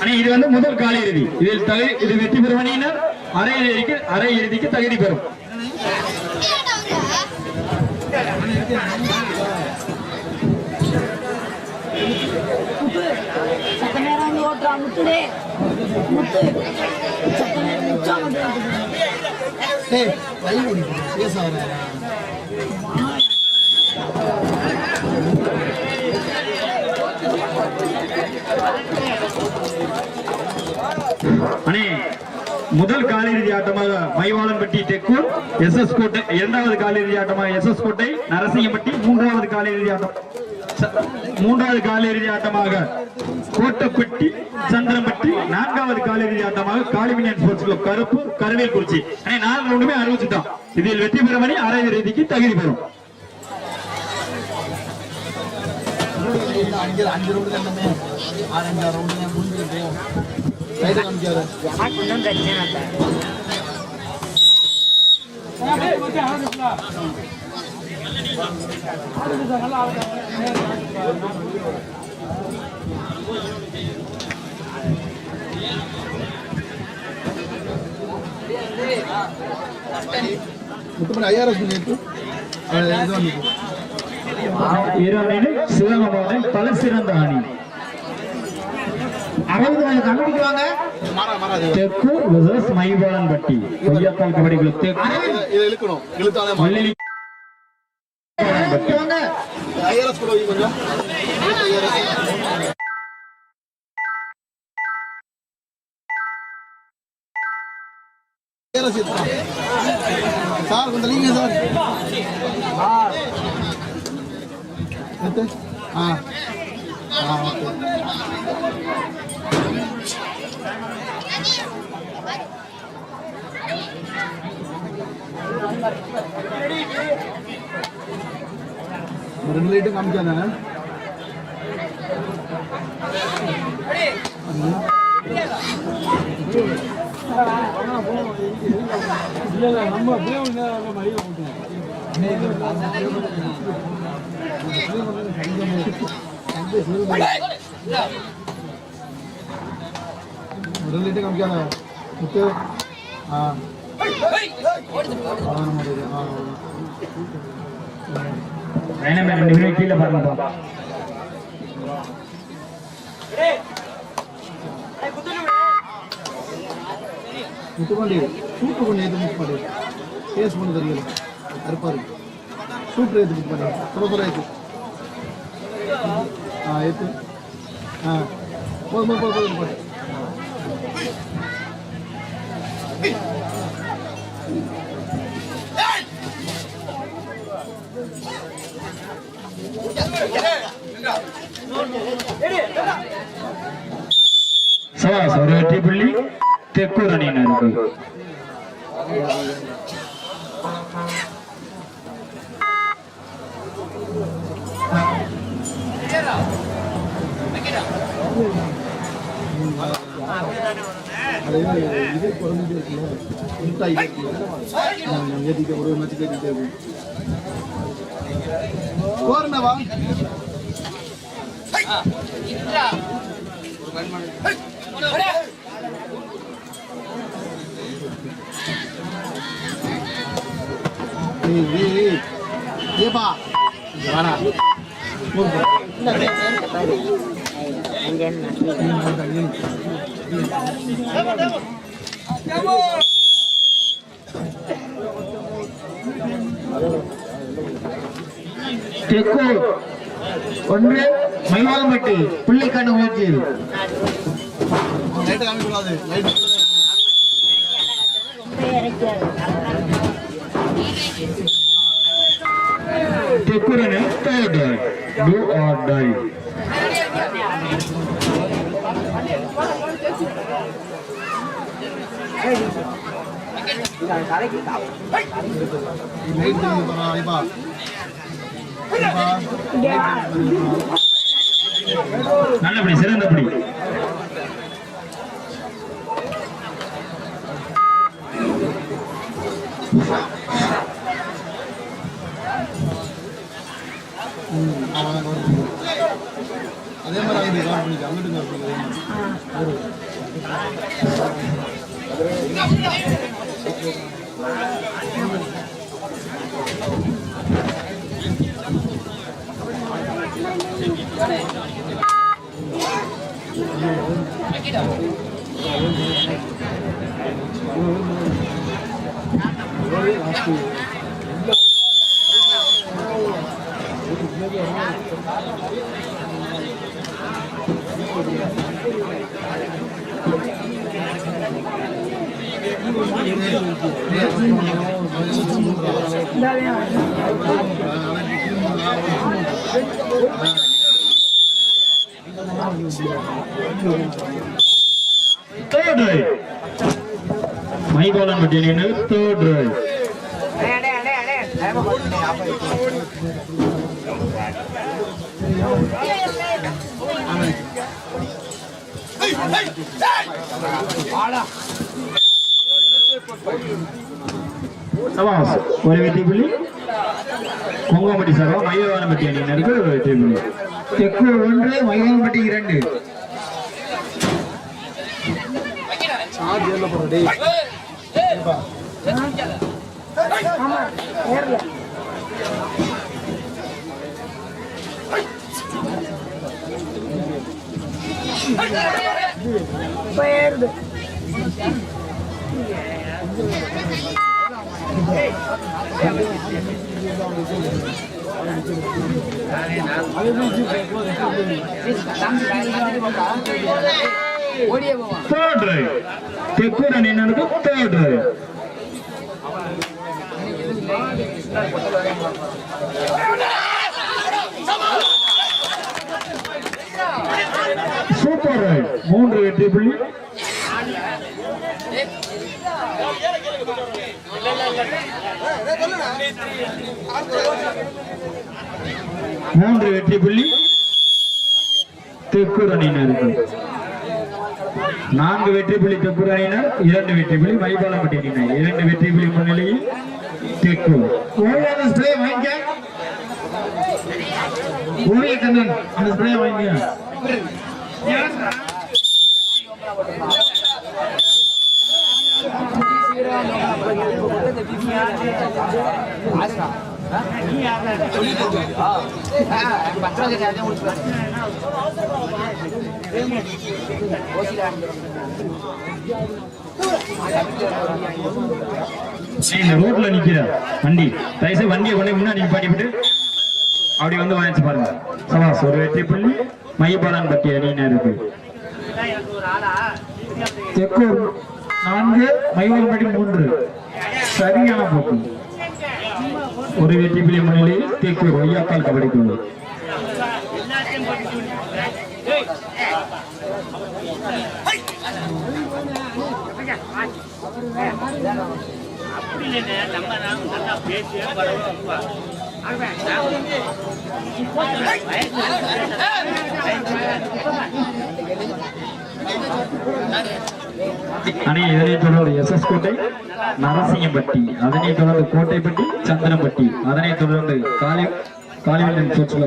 அணி இது வந்து முதல் கால இறுதி. இதில் தகுதி இது வெற்றி பெறும் அணியினர் அரை இறுதிக்கு அரை இறுதிக்கு தகுதி பெறும். சத்த நேரம் ஓட்டுறா முத்துடே முத்து சத்த நேரம் முச்சா மட்டும் டேய் அணி முதல் காலிறுதி ஆட்டமாக மைவாளன்பட்டி தெக்கூர் எஸ் எஸ் கோட்டை இரண்டாவது காலிறுதி ஆட்டமாக எஸ் எஸ் கோட்டை நரசிங்கம்பட்டி மூன்றாவது காலிறுதி ஆட்டம் மூன்றாவது காலிறுதி ஆட்டமாக கோட்டப்பட்டி சந்திரம்பட்டி நான்காவது காலிறுதி ஆட்டமாக காலிமினியன் ஸ்போர்ட்ஸ் கிளப் கருப்பு கருவேல் குறிச்சி நாலு ரவுண்டுமே அறிவிச்சுட்டோம் இதில் வெற்றி பெறும் அணி அரை இறுதிக்கு தகுதி பெறும். அஞ்சு அஞ்சு ரவுண்டு தானே ஆறு அஞ்சு ரவுண்டு தான் முடிஞ்சுட்டு ரைட்டு காமிக்காரு எனக்கு ஒன்றும் பிரச்சனை இல்லை முத்தப்படி ஐஆர்எஸ் பண்ணிட்டு மாவட்டம் பல சிறந்த அணி. தெக்கூர் versus மைவாளன்பட்டி கொய்யாத்தால் கபடி கூட வை கொஞ்சம். சார் கொஞ்சம் நீங்க சார். எடுத்து. ஆ. ஆ ஓகே. ரெண்டு லைட்டும் காமிக்காதானே ரெண்டு முத்து ஆ முத்து ஆ ரெண்டு பேரும் கீழே பாருங்கப்பா முத்துப்பாண்டி சூப்பு கொஞ்சம் ஏற்று முத்துப்பாண்டி பேஸ் பண்ண தெரியல அறுப்பாரு. சூப்பர் ஏற்று முத்துப்பாண்டி சொல்ல சொல்ல ஏற்று ஆ ஏற்று ஆ. போதும் போதும் போதும் போதும் சவாஸ் ஒரு வெற்றி புள்ளி தெக்கூர் அணியினருக்கு இது குறைஞ்சிட்டே இருக்குல்ல இருட்டாகிட்டே இருக்குல்ல ஏற்றிக்க ஒரு மேட்ச் ஏற்றிக்கிட்டே இருக்கும் போறேண்ணா ஏய் ஏய் ஏய் ஏப்பா வாடா அங்கே என்ன தெக்கூர் ஒன்று மைவாளம்பட்டி புள்ளிக்கான முயற்சியில் லைட்டை காமிக்கூடாது லைட் ரொம்ப இறக்கியாது தெக்கூர் அணி நல்லபடி சிறந்தபடி ம், அவன் கவர் பண்ணிக்கலாம் அதே மாதிரி அங்கிட்டு கவர் பண்ணிக்க அங்கிட்டு கவர் பண்ணிக்க அதே மாதிரி தேர்ட் ரைட் மைபாலன் பட்டி அணியினர் தேர்ட் ரைட் சபாஸ் ஒரு வெற்றி புள்ளி. கொங்கம்பட்டி சர்வா மையவானம்பட்டி அணியினருக்கு ஒரு வெற்றி புள்ளி. தெற்கு ஒன்று மையவானம்பட்டி இரண்டு. போயிருது. தேர்ட் ரைட் தெக்கூர் அணியினருக்கு தேர்ட் ரைட் சூப்பர் ரைட் மூன்று வெற்றி புள்ளி மூன்று வெற்றி புள்ளி தெக்கூர் அணியினருக்கு நான்கு வெற்றி புள்ளி அணியினர் இரண்டு வெற்றி புள்ளி மைபாலம்பட்டி அணியினர் இரண்டு வெற்றி புள்ளி முன்னிலையில் தெக்கூர். ஓவியான ஸ்ப்ரே வாங்கிக்க. ஓவிய கண்ணன் அந்த ஸ்ப்ரே வாங்கிக்க. இந்த ரோட்ல நிக்கிற. வண்டி. தயவுசெய்து வண்டியை கொண்டு முன்னாடி நிப்பாட்டி விட்டு அப்படி வந்து வாங்கிச்சு பாருங்க. சபாஸ் ஒரு வெற்றி புள்ளி. மையப்பாலான் பட்டி அணியினருக்கு நான்கு மையப்பான்பட்டி மூன்று சரியான போட்டி ஒரு வெற்றி பிள்ளை முன்னிலையில் தெக்கூர் ஒய்யாக்கால் கபடி குழு அணை இதனைத் தொடர்ந்து எஸ் எஸ் கோட்டை நரசிங்கப்பட்டி அதனைத் தொடர்ந்து கோட்டைப்பட்டி சந்திரப்பட்டி அதனைத் தொடர்ந்து காலி காலிவெள்ளன் சோற்றுல